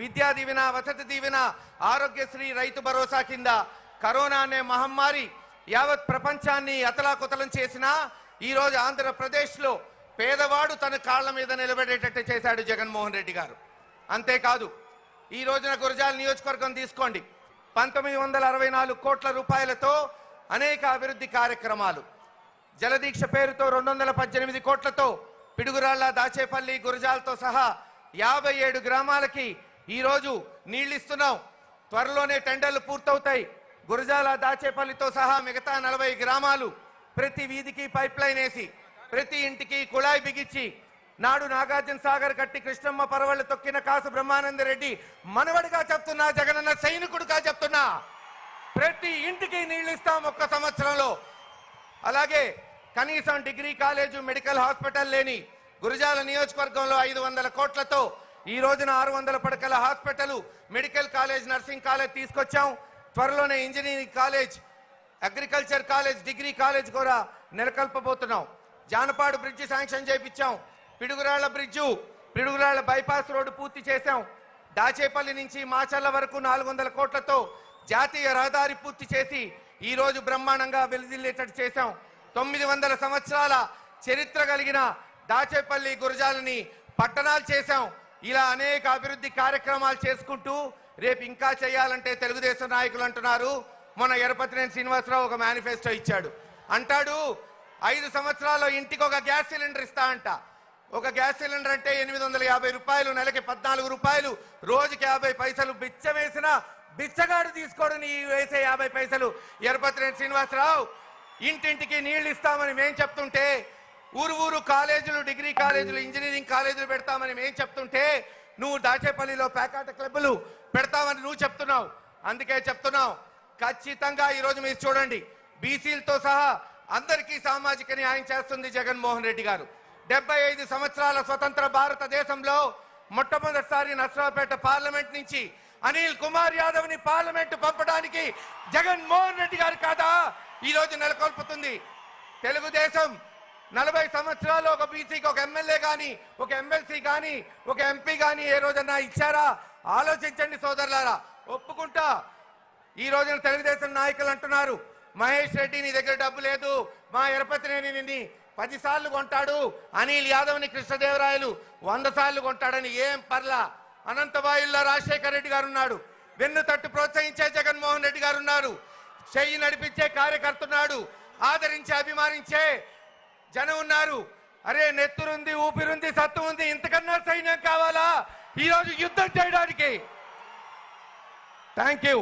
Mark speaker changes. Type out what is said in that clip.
Speaker 1: విద్యా దీవెన వసతి దీవెన ఆరోగ్యశ్రీ రైతు భరోసా కింద కరోనా అనే మహమ్మారి యావత్ ప్రపంచాన్ని అతలాకుతలం చేసినా ఈరోజు ఆంధ్రప్రదేశ్లో పేదవాడు తన కాళ్ళ మీద నిలబడేటట్టు చేశాడు జగన్మోహన్ రెడ్డి గారు. అంతేకాదు ఈ రోజున గురజాల నియోజకవర్గం తీసుకోండి. పంతొమ్మిది వందల అరవై నాలుగు కోట్ల రూపాయలతో అనేక అభివృద్ధి కార్యక్రమాలు. జలదీక్ష పేరుతో రెండు వందల పద్దెనిమిది కోట్లతో పిడుగురాళ్ళ దాచేపల్లి గురజాలతో సహా యాభై ఏడు గ్రామాలకి ఈరోజు నీళ్ళిస్తున్నాం. త్వరలోనే టెండర్లు పూర్తవుతాయి. గురజాల దాచేపల్లితో సహా మిగతా నలభై గ్రామాలు ప్రతి వీధికి పైప్ లైన్ వేసి ప్రతి ఇంటికి కుళాయి బిగించి నాడు నాగార్జున సాగర్ కట్టి కృష్ణమ్మ పరవళ్ళు తొక్కిన కాసు బ్రహ్మానంద రెడ్డి మనవడిగా చెప్తున్నా జగనన్న సైనికుడిగా చెప్తున్నా. ప్రతి ఇంటికి నీళ్ళు ఇస్తాం ఒక్క సంవత్సరంలో. అలాగే కనీసం డిగ్రీ కాలేజు మెడికల్ హాస్పిటల్ లేని గురజాల నియోజకవర్గంలో ఐదు వందల కోట్లతో ఈ రోజున ఆరు వందల పడకల hospital medical college nursing college తీసుకొచ్చాం. త్వరలోనే engineering college agriculture college degree college కూడా నెలకొల్పబోతున్నాం. జానపాడు బ్రిడ్జి శాంక్షన్ చేయించాం. Piduguralla bridge Piduguralla bypass road పూర్తి చేశాం. దాచేపల్లి నుంచి మాచర్ల వరకు నాలుగు వందల కోట్లతో జాతీయ రహదారి పూర్తి చేసి ఈరోజు బ్రహ్మాండంగా వెలుదిల్లేటట్టు చేశాం. తొమ్మిది వందల సంవత్సరాల చరిత్ర కలిగిన దాచేపల్లి గురజాలని పట్టణాలు చేశాం. ఇలా అనేక అభివృద్ధి కార్యక్రమాలు చేసుకుంటూ రేపు ఇంకా చేయాలంటే తెలుగుదేశం నాయకులు అంటున్నారు. మొన్న ఎరపతినేని శ్రీనివాసరావు ఒక మేనిఫెస్టో ఇచ్చాడు. అంటాడు ఐదు సంవత్సరాల్లో ఇంటికి ఒక గ్యాస్ సిలిండర్ ఇస్తా అంట. ఒక గ్యాస్ సిలిండర్ అంటే ఎనిమిది వందల యాభై రూపాయలు నెలకి పద్నాలుగు రూపాయలు. రోజుకి యాభై పైసలు బిచ్చ వేసిన బిచ్చగాడు తీసుకోడు నీ వేసే యాభై పైసలు. ఎరపతిరేని శ్రీనివాసరావు ఇంటింటికి నీళ్ళు ఇస్తామని మేం చెప్తుంటే ఊరు ఊరు కాలేజీలు డిగ్రీ కాలేజీలు ఇంజనీరింగ్ కాలేజీలు పెడతామని మేము చెప్తుంటే నువ్వు దాచేపల్లిలో ప్యాకాట క్లబ్లు పెడతామని నువ్వు చెప్తున్నావు. అందుకే చెప్తున్నావు. ఖచ్చితంగా ఈరోజు మీరు చూడండి బీసీలతో సహా అందరికీ సామాజిక న్యాయం చేస్తుంది జగన్మోహన్ రెడ్డి గారు. డెబ్బై ఐదు సంవత్సరాల స్వతంత్ర భారతదేశంలో మొట్టమొదటిసారి నర్సరావుపేట పార్లమెంట్ నుంచి అనిల్ కుమార్ యాదవ్ని పార్లమెంట్ పంపడానికి జగన్మోహన్ రెడ్డి గారు కాదా? ఈ రోజు నెలకొల్పుతుంది. తెలుగుదేశం నలభై సంవత్సరాలు ఒక బీసీకి ఒక ఎమ్మెల్యే కానీ ఒక ఎమ్మెల్సీ కానీ ఒక ఎంపీ కానీ ఏ రోజన్నా ఇచ్చారా? ఆలోచించండి సోదరులారా. ఒప్పుకుంటా. ఈ రోజున తెలుగుదేశం నాయకులు అంటున్నారు మహేష్ రెడ్డి నీ దగ్గర డబ్బు లేదు మా ఎరపతినేని నిన్ను పదిసార్లు కొంటాడు అనిల్ యాదవ్ని కృష్ణదేవరాయలు వంద సార్లు కొంటాడని ఏం పర్లా. అనంతవాయుల్లో రాజశేఖర రెడ్డి గారు ఉన్నాడు వెన్ను తట్టు ప్రోత్సహించే జగన్మోహన్ రెడ్డి గారు ఉన్నారు చెయ్యి నడిపించే కార్యకర్త ఉన్నాడు ఆదరించే అభిమానించే జనం ఉన్నారు. అరే నెత్తురుంది ఊపిరుంది సత్తు ఉంది ఇంతకన్నా సైన్యం కావాలా? ఈరోజు యుద్ధం చేయడానికి. Thank you